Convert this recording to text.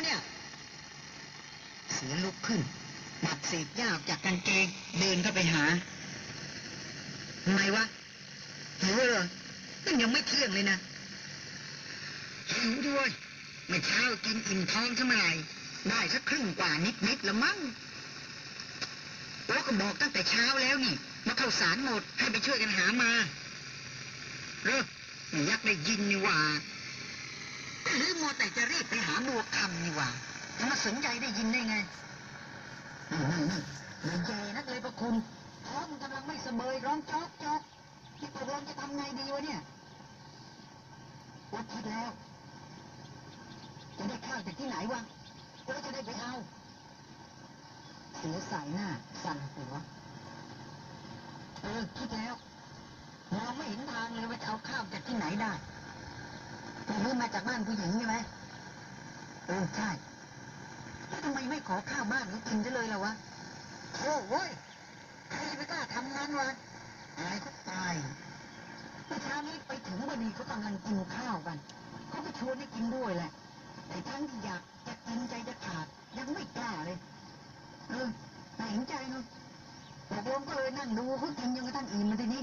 กินวเนี่ย เสือลุกขึ้นดัดเศษหญ้าออกจากกางเกงเดินเข้าไปหาทำไมวะหิวเหรอนั่นยังไม่เที่ยงเลยนะหิวด้วยไม่เช้ากินอิ่มท้องทำไมได้สักครึ่งกว่านิดนิดๆละมั้งโอ้ก็บอกตั้งแต่เช้าแล้วนี่มาเข้าสารหมดให้ไปช่วยกันหามาเรอไม่ยักได้ยินนี่ว่า วแต่จะรีบไปหาบัวคำนี่หว่าจะมาสนใจได้ยินได้ไงนี่นี่นี่ใหญ่นักเลยพระคุณท้องมันกำลังไม่เสมอร้องจอกจอกที่ตกลงจะทำไงดีวะเนี่ยวัดคิดแล้วจะได้ข้าวจากที่ไหนวะแล้วจะได้ไปเอาเสือสายหน้า สั่นหัวเออคิดแล้วมองไม่เห็นทางเลยว่าจะเอาข้าวจากที่ไหนได้ไม่รู้มาจากบ้านผู้หญิง ใช่ไหมเออใช่แล้วทำไมไม่ขอข้าวบ้านเขากินซะเลยล่ะวะ โอ้โว้ยใครไปกล้าทำงานวะอายก็ตายเมื่อเช้านี้ไปถึงวันนี้เขากำลังกินข้าวกัน เขาก็ชวนให้กินด้วยแหละ แต่ทั้งที่อยากจะกินใจจะขาดยังไม่กล้าเลย เออน่เห็นใจเนาะตกลงก็เลยนั่งดูเขากินจนกระทั่งอิ่มมาทีนี้